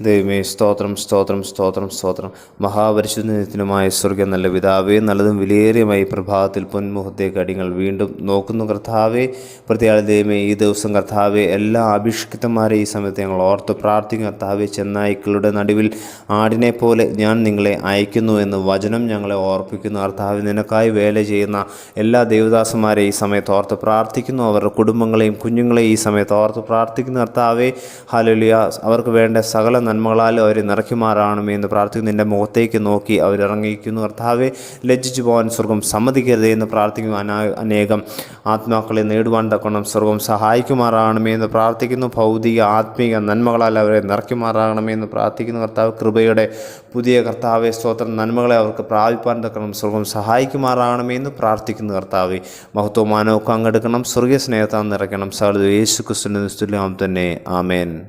ദൈവമേ സ്തോത്രം സ്തോത്രം സ്തോത്രം സ്തോത്രം. മഹാപരിശുദ്ധനത്തിനുമായ സ്വർഗം നല്ല പിതാവേ നല്ലതും വിലയേറിയമായി പ്രഭാതത്തിൽ പൊന്മുഖത്തേക്ക് അടിങ്ങൾ വീണ്ടും നോക്കുന്നു കർത്താവേ. പ്രത്യേക ദൈവമേ ഈ ദിവസം കർത്താവെ എല്ലാ അഭിഷിക്തന്മാരെ ഈ സമയത്ത് ഞങ്ങൾ ഓർത്ത് പ്രാർത്ഥിക്കും കർത്താവെ ചെന്നായ്ക്കളുടെ നടുവിൽ ആടിനെ പോലെ ഞാൻ നിങ്ങളെ അയക്കുന്നു എന്ന് വചനം ഞങ്ങളെ ഓർപ്പിക്കുന്നു. കർത്താവ് നിനക്കായി വേല ചെയ്യുന്ന എല്ലാ ദേവദാസന്മാരെ ഈ സമയത്ത് ഓർത്ത് പ്രാർത്ഥിക്കുന്നു. അവരുടെ കുടുംബങ്ങളെയും കുഞ്ഞുങ്ങളെയും ഈ സമയത്ത് ഓർത്ത് പ്രാർത്ഥിക്കുന്നു. കർത്താവെ ഹാലലിയ അവർക്ക് വേണ്ട സകല നന്മകളാൽ അവർ നിറയ്ക്കുമാറാണമേ എന്ന് പ്രാർത്ഥിക്കുന്നു. നിന്റെ മുഖത്തേക്ക് നോക്കി അവരിറങ്ങിയിരിക്കുന്നു. കർത്താവെ ലജ്ജിച്ചു പോകാൻ സ്വർഗം സമ്മതിക്കരുതേ എന്ന് പ്രാർത്ഥിക്കുന്നു അനാ അനേകം ആത്മാക്കളെ നേടുവാൻ തക്കണം സ്വർഗം സഹായിക്കുമാറാകണമേ എന്ന് പ്രാർത്ഥിക്കുന്നു. ഭൗതിക ആത്മീക നന്മകളാൽ അവരെ നിറയ്ക്കുമാറാകണമേ എന്ന് പ്രാർത്ഥിക്കുന്നു. കർത്താവ് കൃപയുടെ പുതിയ കർത്താവെ സ്തോത്രം നന്മകളെ അവർക്ക് പ്രാപിപ്പാൻ തക്കണം സ്വർഗം സഹായിക്കുമാറാകണമേ എന്ന് പ്രാർത്ഥിക്കുന്നു. കർത്താവെ മഹത്വമാനവും അങ്ങെടുക്കണം സ്വർഗീയ സ്നേഹത്താൽ നിറയ്ക്കണം. സകലത് യേശു ക്രിസ്തുവിന്റെ നിസ്തുല്യം തന്നെ. ആമേൻ.